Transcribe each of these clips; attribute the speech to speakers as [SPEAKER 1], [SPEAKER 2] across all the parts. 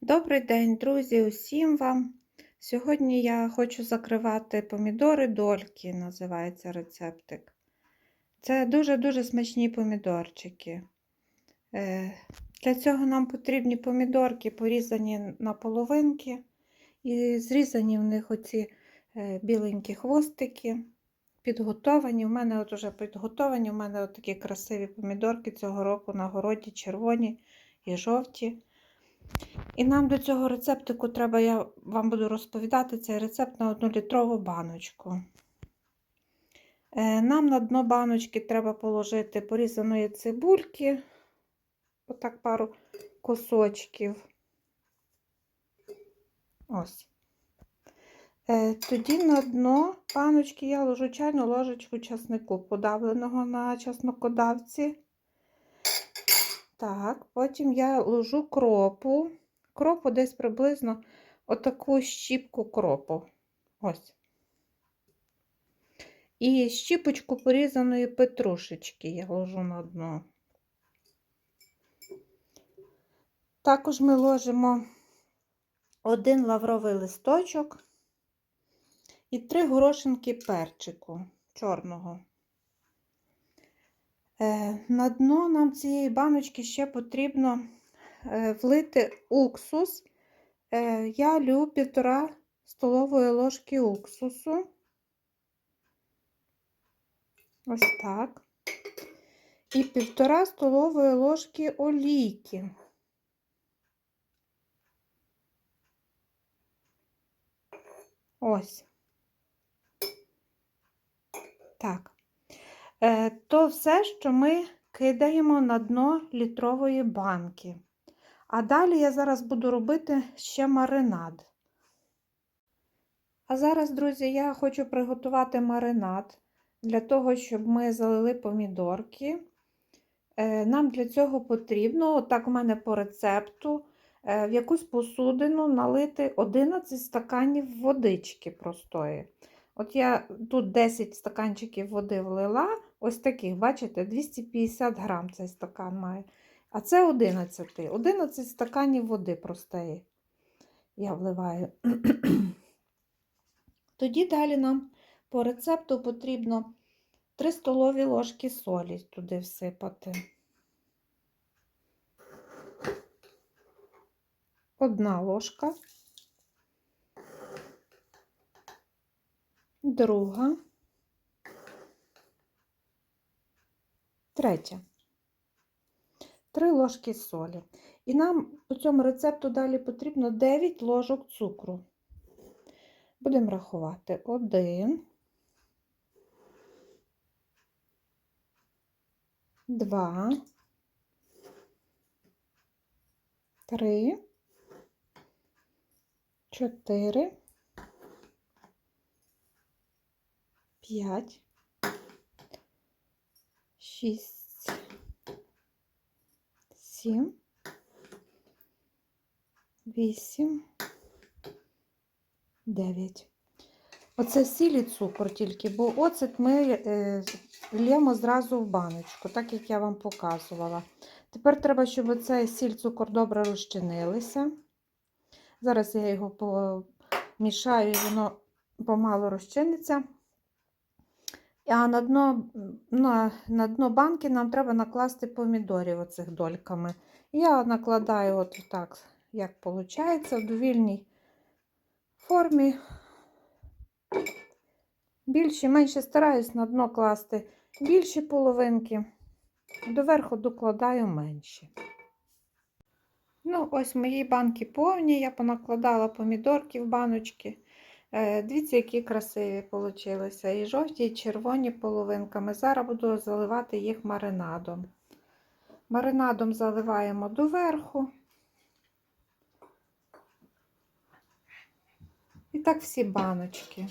[SPEAKER 1] Добрий день, друзі, усім вам. Сьогодні я хочу закривати помідори дольки, називається рецептик. Це дуже-дуже смачні помідорчики. Е, Для цього нам потрібні помідорки, порізані на половинки, і зрізані в них оці е, біленькі хвостики. Підготовані. У мене от уже підготовані, у мене от такі красиві помідорки цього року на городі, червоні і жовті. І нам до цього рецептику треба, я вам буду розповідати цей рецепт на 1 літрову баночку. Е, Нам на дно баночки треба положити порізаної цибульки, отак пару кусочків. Ось. Е, Тоді на дно баночки я ложу чайну ложечку часнику, подавленого на чеснокодавці. Так, потім я ложу кропу. Кропу десь приблизно отаку щіпку кропу. Ось. І щіпочку порізаної петрушечки я ложу на дно. Також ми ложимо один лавровий листочок і три горошинки перчику чорного. Е, На дно нам цієї баночки ще потрібно е, влити уксус. Е, Я лю півтора столової ложки уксусу. Ось так. І півтора столової ложки олійки. Ось. Так. Е, то все, що ми кидаємо на дно літрової банки. А далі я зараз буду робити ще маринад. А зараз, друзі, я хочу приготувати маринад для того, щоб ми залили помідорки. Е, нам для цього потрібно, отак у мене по рецепту, е, в якусь посудину налити 11 стаканів водички простої. От я тут 10 стаканчиків води влила, ось таких, бачите, 250 грам цей стакан має. А це 11. 11 стаканів води простої я вливаю. Тоді далі нам по рецепту потрібно 3 столові ложки солі туди всипати. Одна ложка. друга, третя. Три ложки солі. І нам по цьому рецепту далі потрібно 9 ложок цукру. Будемо рахувати один, два, три, чотири. п'ять, шість, сім, вісім, дев'ять. Оце сіль і цукор тільки, бо оцет ми е, лємо зразу в баночку, так як я вам показувала. Тепер треба, щоб оцей сіль цукор добре розчинилися. Зараз я його помішаю, і воно помало розчиниться. А на дно на, на дно банки нам треба накласти помідорів оцих дольками. Я накладаю от так, як виходить, в довільній формі. Більше, менше стараюсь на дно класти більші половинки, доверху докладаю менші. Ну, ось мої банки повні, я понакладала помідорки в баночки. Е, дивіться, які красиві получилися. І жовті, і червоні половинками. Зараз буду заливати їх маринадом. Маринадом заливаємо доверху. І так всі баночки.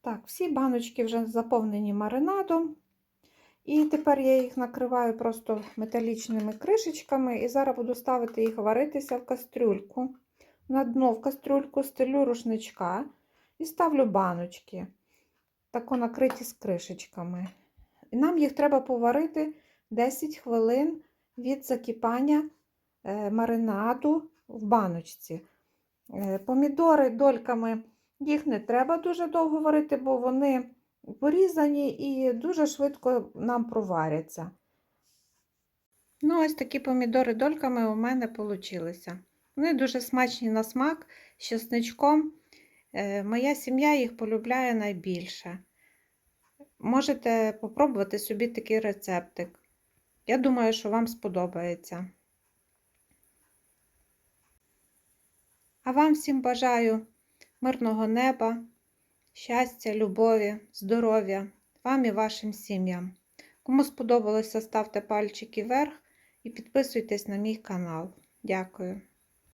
[SPEAKER 1] Так, всі баночки вже заповнені маринадом. І тепер я їх накриваю просто металічними кришечками, і зараз буду ставити їх варитися в кастрюльку. На дно в кастрюльку стелю рушничка і ставлю баночки, тако накриті з кришечками. І нам їх треба поварити 10 хвилин від закипання е, маринаду в баночці. Е, Помідори дольками їх не треба дуже довго варити, бо вони порізані і дуже швидко нам проваряться. Ну, ось такі помідори дольками у мене получилися. Вони дуже смачні на смак з чесничком. Е, Моя сім'я їх полюбляє найбільше. Можете попробувати собі такий рецептик. Я думаю, що вам сподобається. А вам всім бажаю мирного неба, щастя, любові, здоров'я, вам і вашим сім'ям. Кому сподобалося, ставте пальчики вверх і підписуйтесь на мій канал. Дякую.